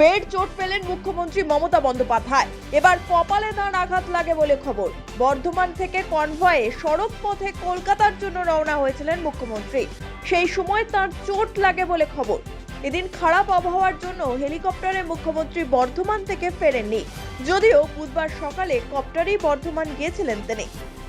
ফের চোট পেলেন মুখ্যমন্ত্রী মমতা বন্দ্যোপাধ্যায়। এবার কপালে তাঁর আঘাত লাগে বলে খবর। বর্ধমান থেকে কনভয়ে সড়ক পথে কলকাতার জন্য রওনা হয়েছিলেন মুখ্যমন্ত্রী। সেই সময় তার চোট লাগে বলে খবর। এদিন খারাপ আবহাওয়ার জন্য হেলিকপ্টারে মুখ্যমন্ত্রী বর্ধমান থেকে ফেরেননি। যদিও বুধবার সকালে কপ্টারেই বর্ধমান গিয়েছিলেন তিনি।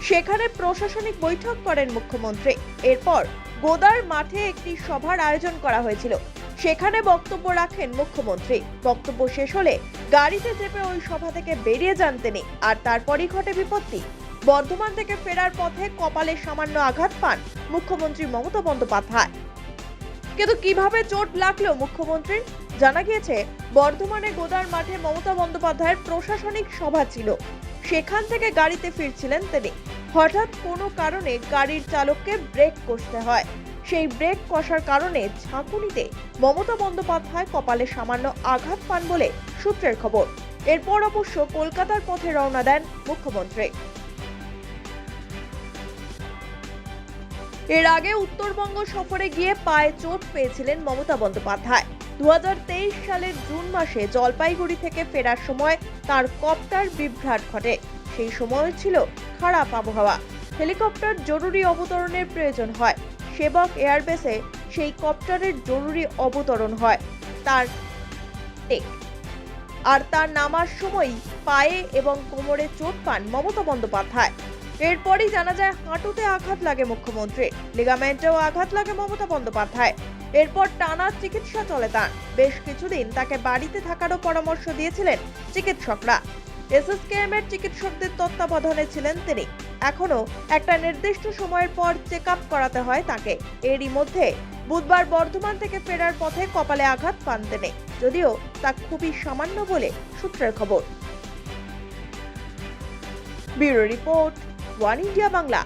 সেখানে প্রশাসনিক বৈঠক করেন মুখ্যমন্ত্রী। এরপর গোদার মাঠে একটি সভার আয়োজন করা হয়েছিল। সেখানে বক্তব্য রাখেন মুখ্যমন্ত্রী। বক্তব্য শেষ হলে গাড়িতে চেপে ওই সভা থেকে বেরিয়ে যান তিনি, আর তারপরই ঘটে বিপত্তি। বর্ধমান থেকে ফেরার পথে কপালে সামান্য আঘাত পান মুখ্যমন্ত্রী মমতা বন্দ্যোপাধ্যায়। কিন্তু কীভাবে চোট লাগল মুখ্যমন্ত্রীর? জানা গিয়েছে, বর্ধমানে গোদার মাঠে মমতা বন্দ্যোপাধ্যায়ের প্রশাসনিক সভা ছিল। সেখান থেকে গাড়িতে ফিরছিলেন তিনি। হঠাৎ কোনো কারণে গাড়ির চালককে ব্রেক কষতে হয়। সেই ব্রেক কষার কারণে ঝাঁকুনিতে মমতা বন্দ্যোপাধ্যায় কপালে সামান্য আঘাত পান বলে সূত্রের খবর। এরপর অবশ্য কলকাতার পথে রওনা দেন মুখ্যমন্ত্রী। এর আগে উত্তরবঙ্গ সফরে গিয়ে পায়ে চোট পেয়েছিলেন মমতা বন্দ্যোপাধ্যায়। দু হাজার তেইশ সালের জুন মাসে জলপাইগুড়ি থেকে ফেরার সময় তার কপ্টার বিভ্রাট ঘটে। সেই সময় ছিল খারাপ আবহাওয়া। হেলিকপ্টার জরুরি অবতরণের প্রয়োজন হয়। সেবক এয়ারবেসে সেই কপ্টারের জরুরি অবতরণ হয়, তার আর তার নামার সময়ই পায়ে এবং কোমরে চোট পান মমতা বন্দ্যোপাধ্যায়। এরপরই জানা যায়, হাঁটুতে আঘাত লাগে মুখ্যমন্ত্রী, লিগামেন্টেও আঘাত লাগে মমতা বন্দ্যোপাধ্যায়। এরপর টানা চিকিৎসা চলে তার। বেশ কিছুদিন তাকে বাড়িতে থাকারও পরামর্শ দিয়েছিলেন চিকিৎসকরা। এসএসকেএম এর চিকিৎসকদের তত্ত্বাবধানে ছিলেন তিনি। এখনও একটা নির্দিষ্ট সময়ের পর চেক করাতে হয় তাকে। এরই মধ্যে বুধবার বর্ধমান থেকে ফেরার পথে কপালে আঘাত পান তিনি। যদিও তা খুবই সামান্য বলে সূত্রের খবর। Bureau report, one India Bangla.